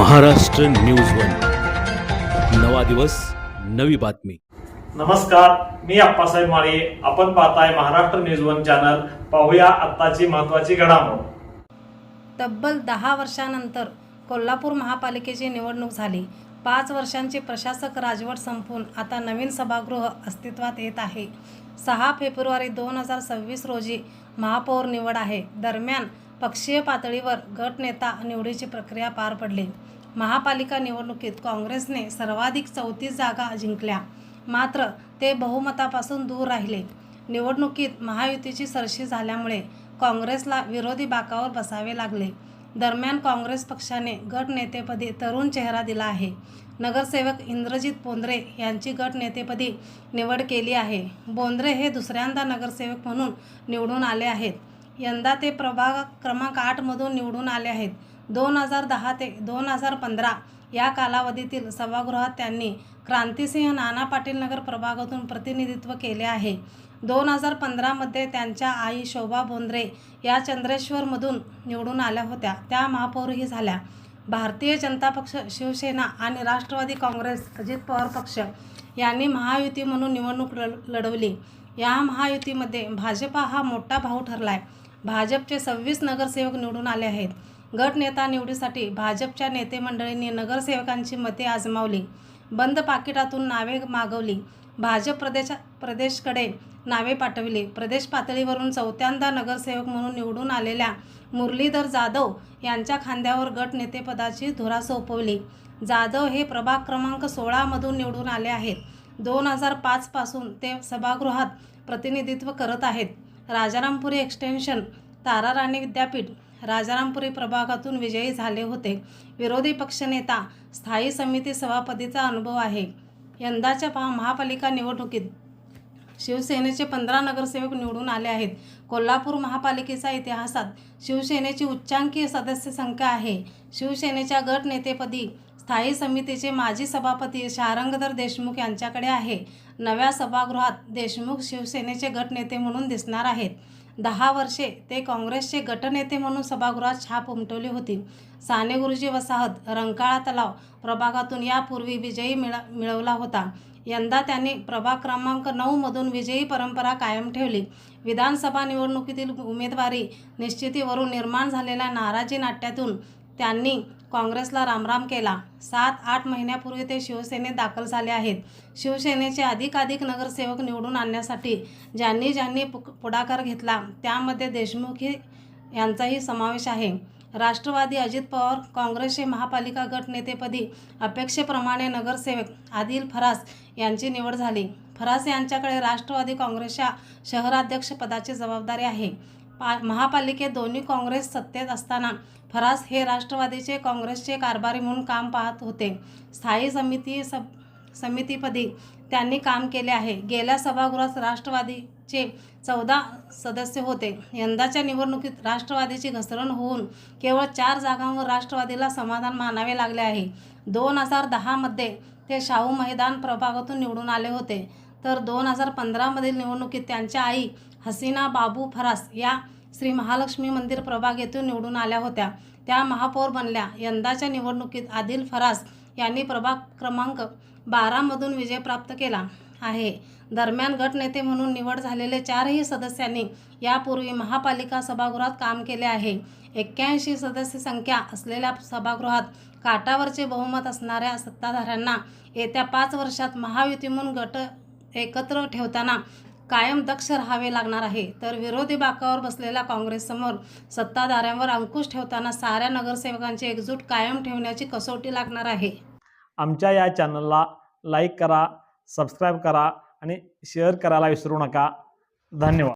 Maharashtra news one. नवा दिवस नवी बातमी. नमस्कार मी अप्पासाहेब माळे. आपण पाहताय महाराष्ट्र न्यूज वन चॅनल. पाहूया आत्ताची महत्वाची घडामोड. तब्बल दहा वर्षानंतर कोल्हापूर महापालिकेची निवडणूक झाली. पाच वर्षांची प्रशासक राजवट संपून आता नवीन सभागृह अस्तित्वात येत आहे. सहा फेब्रुवारी दोन हजार सव्वीस रोजी महापौर निवड आहे. दरम्यान पक्षीय पातळीवर गटनेता निवडीची प्रक्रिया पार पडली. महापालिका निवडणुकीत काँग्रेसने सर्वाधिक चौतीस जागा जिंकल्या. मात्र ते बहुमतापासून दूर राहिले. निवडणुकीत महायुतीची सरशी झाल्यामुळे काँग्रेसला विरोधी बाकावर बसावे लागले. दरम्यान काँग्रेस पक्षाने गटनेतेपदी तरुण चेहरा दिला आहे. नगरसेवक इंद्रजित बोंद्रे यांची गटनेतेपदी निवड केली आहे. बोंद्रे हे दुसऱ्यांदा नगरसेवक म्हणून निवडून आले आहेत. यंदा ते प्रभाग क्रमांक आठमधून निवडून आले आहेत. दोन हजार दहा ते दोन हजार पंधरा या कालावधीतील सभागृहात त्यांनी क्रांतिसिंह नाना पाटील नगर प्रभागातून प्रतिनिधित्व केले आहे. दोन हजार पंधरामध्ये त्यांच्या आई शोभा बोंद्रे या चंद्रेश्वरमधून निवडून आल्या होत्या. त्या महापौरही झाल्या. भारतीय जनता पक्ष शिवसेना आणि राष्ट्रवादी काँग्रेस अजित पवार पक्ष यांनी महायुती म्हणून निवडणूक लढवली. या महायुतीमध्ये भाजपा हा मोठा भाऊ ठरला आहे भाजपचे सव्वीस नगरसेवक निवडून आले आहेत. गटनेता निवडीसाठी भाजपच्या नेते मंडळींनी नगरसेवकांची मते आजमावली. बंद पाकिटातून नावे मागवली. भाजप प्रदेशा प्रदेशकडे नावे पाठवली. प्रदेश पातळीवरून चौथ्यांदा नगरसेवक म्हणून निवडून आलेल्या मुरलीधर जाधव यांच्या खांद्यावर गटनेतेपदाची धुरा सोपवली. जाधव हे प्रभाग क्रमांक सोळामधून निवडून आले आहेत. दोन हजार पाचपासून ते सभागृहात प्रतिनिधित्व करत आहेत. राजारामपुरी एक्सटेन्शन ताराराणी विद्यापीठ राजारामपुरी प्रभागातून विजयी झाले होते. विरोधी पक्षनेता स्थायी समिती सभापतीचा अनुभव आहे. यंदाच्या पहा महापालिका निवडणुकीत शिवसेनेचे पंधरा नगरसेवक निवडून आले आहेत. कोल्हापूर महापालिकेच्या इतिहासात शिवसेनेची उच्चांकीय सदस्य संख्या आहे. शिवसेनेच्या गटनेतेपदी स्थायी समितीचे माजी सभापती शारंगधर देशमुख यांच्याकडे आहे. नव्या सभागृहात देशमुख शिवसेनेचे गटनेते म्हणून दिसणार आहेत. दहा वर्षे ते काँग्रेसचे गटनेते म्हणून सभागृहात छाप उमटवली होती. साने गुरुजी वसाहत रंकाळा तलाव प्रभागातून यापूर्वी विजयी मिळ मिळवला होता. यंदा त्यांनी प्रभाग क्रमांक नऊमधून विजयी परंपरा कायम ठेवली. विधानसभा निवडणुकीतील उमेदवारी निश्चितीवरून निर्माण झालेल्या नाराजी नाट्यातून त्यांनी काँग्रेसला रामराम केला. सात आठ महिन्यापूर्वी ते शिवसेनेत दाखल झाले आहेत. शिवसेनेचे अधिकाधिक नगरसेवक निवडून आणण्यासाठी ज्यांनी ज्यांनी पु पुढाकार घेतला त्यामध्ये देशमुख हे यांचाही समावेश आहे. राष्ट्रवादी अजित पवार काँग्रेसचे महापालिका गटनेतेपदी अपेक्षेप्रमाणे नगरसेवक आदिल फरास यांची निवड झाली. फरास यांच्याकडे राष्ट्रवादी काँग्रेसच्या शहराध्यक्षपदाची जबाबदारी आहे. पा महापालिकेत दोन्ही काँग्रेस सत्तेत असताना फरास हे राष्ट्रवादीचे काँग्रेसचे कारभारी म्हणून काम पाहत होते. स्थायी समिती सब समितीपदी त्यांनी काम केले आहे. गेल्या सभागृहात राष्ट्रवादीचे चौदा सदस्य होते. यंदाच्या निवडणुकीत राष्ट्रवादीची घसरण होऊन केवळ चार जागांवर राष्ट्रवादीला समाधान मानावे लागले आहे. दोन हजार दहामध्ये ते शाहू मैदान प्रभागातून निवडून आले होते. तर दोन हजार पंधरामधील निवडणुकीत त्यांच्या आई हसीना बाबू फरास या श्री महालक्ष्मी मंदिर प्रभाग येथून निवडून आल्या होत्या. त्या महापौर बनल्या. यंदाच्या निवडणुकीत आदिल फरास यांनी प्रभाग क्रमांक बारामधून विजय प्राप्त केला आहे. दरम्यान गटनेते म्हणून निवड झालेले चारही सदस्यांनी यापूर्वी महापालिका सभागृहात काम केले आहे. एक्क्याऐंशी सदस्य संख्या असलेल्या सभागृहात काटावरचे बहुमत असणाऱ्या सत्ताधाऱ्यांना येत्या पाच वर्षात महायुती म्हणून गट एकत्र ठेवताना कायम दक्ष राहावे लागणार आहे. तर विरोधी बाकावर बसलेल्या काँग्रेससमोर सत्ताधाऱ्यांवर अंकुश ठेवताना साऱ्या नगरसेवकांची एकजूट कायम ठेवण्याची कसोटी लागणार आहे. आमच्या या चॅनलला लाईक करा सबस्क्राईब करा आणि शेअर करायला विसरू नका. धन्यवाद.